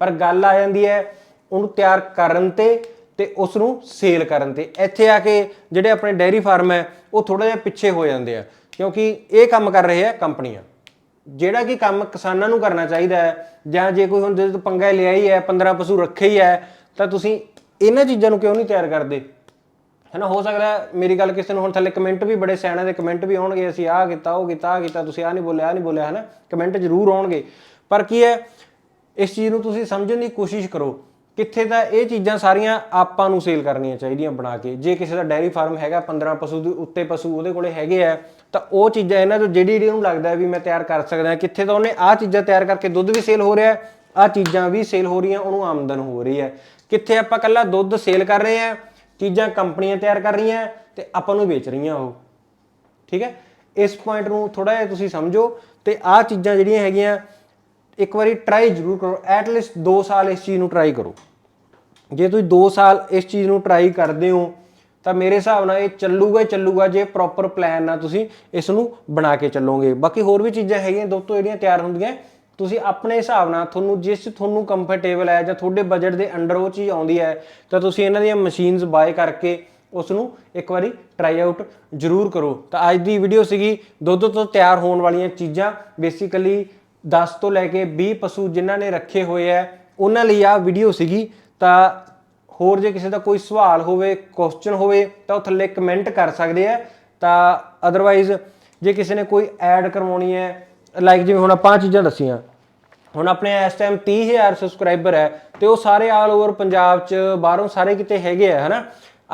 ਪਰ ਗੱਲ ਆ ਜਾਂਦੀ ਹੈ ਉਹਨੂੰ ਤਿਆਰ ਕਰਨ ਤੇ ਤੇ ਉਸ ਨੂੰ ਸੇਲ ਕਰਨ ਤੇ। ਇੱਥੇ ਆ ਕੇ ਜਿਹੜੇ ਆਪਣੇ ਡੈਰੀ ਫਾਰਮ ਹੈ, ਉਹ ਥੋੜਾ ਜਿਹਾ ਪਿੱਛੇ ਹੋ ਜਾਂਦੇ ਆ, ਕਿਉਂਕਿ ਇਹ ਕੰਮ ਕਰ ਰਹੇ ਆ ਕੰਪਨੀਆਂ। ਜਿਹੜਾ ਕਿ ਕੰਮ ਕਿਸਾਨਾਂ ਨੂੰ ਕਰਨਾ ਚਾਹੀਦਾ ਹੈ, ਜਾਂ ਜੇ ਕੋਈ ਹੁਣ ਜੇ ਪੰਗਾ ਲਿਆ ਹੀ ਹੈ 15 ਪਸ਼ੂ ਰੱਖੇ ਹੀ ਹੈ, ਤਾਂ ਤੁਸੀਂ ਇਹਨਾਂ ਚੀਜ਼ਾਂ ਨੂੰ ਕਿਉਂ ਨਹੀਂ ਤਿਆਰ ਕਰਦੇ? ਹੈਨਾ, ਹੋ ਸਕਦਾ ਮੇਰੀ ਗੱਲ ਕਿਸੇ ਨੂੰ ਹੁਣ ਥੱਲੇ ਕਮੈਂਟ ਵੀ ਬੜੇ ਸਿਆਣੇ ਦੇ ਕਮੈਂਟ ਵੀ ਆਉਣਗੇ, ਅਸੀਂ ਆਹ ਕੀਤਾ, ਉਹ ਕੀਤਾ, ਆਹ ਕੀਤਾ, ਤੁਸੀਂ ਆਹ ਨਹੀਂ ਬੋਲਿਆ, ਆਹ ਨਹੀਂ ਬੋਲਿਆ, ਹੈਨਾ? ਕਮੈਂਟ ਜ਼ਰੂਰ ਆਉਣਗੇ। ਪਰ ਕੀ ਹੈ ਇਸ ਚੀਜ਼ ਨੂੰ ਤੁਸੀਂ ਸਮਝਣ ਦੀ ਕੋਸ਼ਿਸ਼ ਕਰੋ, ਕਿੱਥੇ ਤਾਂ ਇਹ ਚੀਜ਼ਾਂ ਸਾਰੀਆਂ ਆਪਾਂ ਨੂੰ ਸੇਲ ਕਰਨੀਆਂ ਚਾਹੀਦੀਆਂ ਬਣਾ ਕੇ। ਜੇ ਕਿਸੇ ਦਾ ਡੈਰੀ ਫਾਰਮ ਹੈਗਾ 15 ਪਸ਼ੂ ਦੇ ਉੱਤੇ ਪਸ਼ੂ ਉਹਦੇ ਕੋਲੇ ਹੈਗੇ ਆ, ਤਾਂ ਉਹ ਚੀਜ਼ਾਂ ਇਹਨਾਂ ਤੋਂ ਜਿਹੜੀ ਜਿਹੜੀ ਉਹਨੂੰ ਲੱਗਦਾ ਵੀ ਮੈਂ ਤਿਆਰ ਕਰ ਸਕਦਾ, ਕਿੱਥੇ ਤਾਂ ਉਹਨੇ ਆਹ ਚੀਜ਼ਾਂ ਤਿਆਰ ਕਰਕੇ ਦੁੱਧ ਵੀ ਸੇਲ ਹੋ ਰਿਹਾ, ਆਹ ਚੀਜ਼ਾਂ ਵੀ ਸੇਲ ਹੋ ਰਹੀਆਂ, ਉਹਨੂੰ ਆਮਦਨ ਹੋ ਰਹੀ ਹੈ। ਕਿੱਥੇ ਆਪਾਂ ਕੱਲਾ ਦੁੱਧ ਸੇਲ ਕਰ ਰਹੇ ਆ ਚੀਜ਼ਾਂ ਕੰਪਨੀਆਂ ਤਿਆਰ ਕਰ ਰਹੀਆਂ ਤੇ ਆਪਾਂ ਨੂੰ ਵੇਚ ਰਹੀਆਂ ਉਹ। ਠੀਕ ਹੈ? ਇਸ ਪੁਆਇੰਟ ਨੂੰ ਥੋੜਾ ਜਿਹਾ ਤੁਸੀਂ ਸਮਝੋ ਤੇ ਆਹ ਚੀਜ਼ਾਂ ਜਿਹੜੀਆਂ ਹੈਗੀਆਂ ਇੱਕ ਵਾਰੀ ਟਰਾਈ ਜ਼ਰੂਰ ਕਰੋ ਐਟ ਲੀਸਟ 2 ਸਾਲ ਇਸ ਚੀਜ਼ ਨੂੰ ਟਰਾਈ ਕਰੋ। ਜੇ ਤੁਸੀਂ 2 ਸਾਲ ਇਸ ਚੀਜ਼ ਨੂੰ ਟਰਾਈ ਕਰਦੇ ਹੋ, ਤਾਂ ਮੇਰੇ ਹਿਸਾਬ ਨਾਲ ਇਹ ਚੱਲੂਗਾ ਹੀ ਚੱਲੂਗਾ, ਜੇ ਪ੍ਰੋਪਰ ਪਲਾਨ ਨਾਲ ਤੁਸੀਂ ਇਸ ਨੂੰ ਬਣਾ ਕੇ ਚੱਲੋਗੇ। ਬਾਕੀ ਹੋਰ ਵੀ ਚੀਜ਼ਾਂ ਹੈਗੀਆਂ, ਦੋਸਤੋ, ਜਿਹੜੀਆਂ ਤਿਆਰ ਹੁੰਦੀਆਂ, ਤੁਸੀਂ ਆਪਣੇ ਹਿਸਾਬ ਨਾਲ ਤੁਹਾਨੂੰ, ਜਿਸ ਤੁਹਾਨੂੰ ਕੰਫਰਟੇਬਲ ਹੈ ਜਾਂ ਤੁਹਾਡੇ ਬਜਟ ਦੇ ਅੰਡਰ ਉਹ ਚੀਜ਼ ਆਉਂਦੀ ਹੈ, ਤਾਂ ਤੁਸੀਂ ਇਹਨਾਂ ਦੀਆਂ ਮਸ਼ੀਨਸ ਬਾਏ ਕਰਕੇ ਉਸ ਨੂੰ ਇੱਕ ਵਾਰੀ ਟਰਾਈ ਆਊਟ ਜ਼ਰੂਰ ਕਰੋ। ਤਾਂ ਅੱਜ ਦੀ ਵੀਡੀਓ ਸੀਗੀ, ਦੁੱਧ ਤੋਂ ਤਿਆਰ ਹੋਣ ਵਾਲੀਆਂ ਚੀਜ਼ਾਂ ਬੇਸਿਕਲੀ 10 ਤੋਂ ਲੈ ਕੇ 20 ਪਸ਼ੂ ਜਿਨ੍ਹਾਂ ਨੇ ਰੱਖੇ ਹੋਏ ਆ, ਉਹਨਾਂ ਲਈ ਆ ਵੀਡੀਓ ਸੀਗੀ। ਤਾਂ ਹੋਰ ਜੇ ਕਿਸੇ ਦਾ ਕੋਈ ਸਵਾਲ ਹੋਵੇ ਕੁਐਸਚਨ ਹੋਵੇ, ਤਾਂ ਉਹ ਥੱਲੇ ਕਮੈਂਟ ਕਰ ਸਕਦੇ ਆ। ਤਾਂ ਅਦਰਵਾਈਜ਼ ਜੇ ਕਿਸੇ ਨੇ ਕੋਈ ਐਡ ਕਰਵਾਉਣੀ ਹੈ ਲਾਈਕ ਜਿਵੇਂ ਹੁਣ ਆਪਾਂ ਚੀਜ਼ਾਂ ਦੱਸੀਆਂ। ਹੁਣ ਆਪਣੇ ਇਸ ਟਾਈਮ 30000 ਸਬਸਕ੍ਰਾਈਬਰ ਹੈ, ਤੇ ਉਹ ਸਾਰੇ ਆਲ ਓਵਰ ਪੰਜਾਬ ਚ, ਬਾਹਰੋਂ ਸਾਰੇ ਕਿਤੇ ਹੈਗੇ ਆ, ਹਨਾ?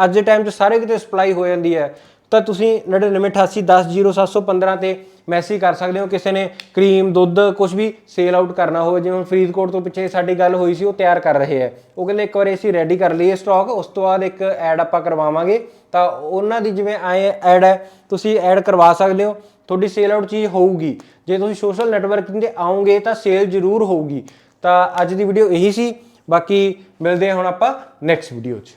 ਅੱਜ ਦੇ ਟਾਈਮ 'ਚ ਸਾਰੇ ਕਿਤੇ ਸਪਲਾਈ ਹੋ ਜਾਂਦੀ ਹੈ। ਤਾਂ ਤੁਸੀਂ 9988100715 ਤੇ ਮੈਸੇਜ ਕਰ ਸਕਦੇ ਹੋ। ਕਿਸੇ ਨੇ ਕਰੀਮ ਦੁੱਧ ਕੁਝ ਵੀ ਸੇਲ ਆਊਟ ਕਰਨਾ ਹੋਵੇ, ਜਿਵੇਂ ਹੁਣ ਫਰੀਦਕੋਟ ਤੋਂ ਪਿੱਛੇ ਸਾਡੀ ਗੱਲ ਹੋਈ ਸੀ, ਉਹ ਤਿਆਰ ਕਰ ਰਹੇ ਆ ਉਹ ਕਹਿੰਦੇ ਇੱਕ ਵਾਰੀ ਅਸੀਂ ਰੈਡੀ ਕਰ ਲਈਏ ਸਟਾਕ ਉਸ ਤੋਂ ਬਾਅਦ ਇੱਕ ਐਡ ਆਪਾਂ ਕਰਵਾਵਾਂਗੇ। ਤਾਂ ਉਹਨਾਂ ਦੀ ਜਿਵੇਂ ਆਏ ਐਡ ਹੈ, ਤੁਸੀਂ ਐਡ ਕਰਵਾ ਸਕਦੇ ਹੋ। ਤੁਹਾਡੀ ਸੇਲ ਆਊਟ ਚੀਜ਼ ਹੋਊਗੀ। ਜੇ ਤੁਸੀਂ ਸੋਸ਼ਲ ਨੈਟਵਰਕਿੰਗ ਤੇ ਆਉਂਗੇ ਤਾਂ ਸੇਲ ਜ਼ਰੂਰ ਹੋਊਗੀ। ਤਾਂ ਅੱਜ ਦੀ ਵੀਡੀਓ ਇਹੀ ਸੀ। ਬਾਕੀ ਮਿਲਦੇ ਹਾਂ ਹੁਣ ਆਪਾਂ ਨੈਕਸਟ ਵੀਡੀਓ 'ਚ।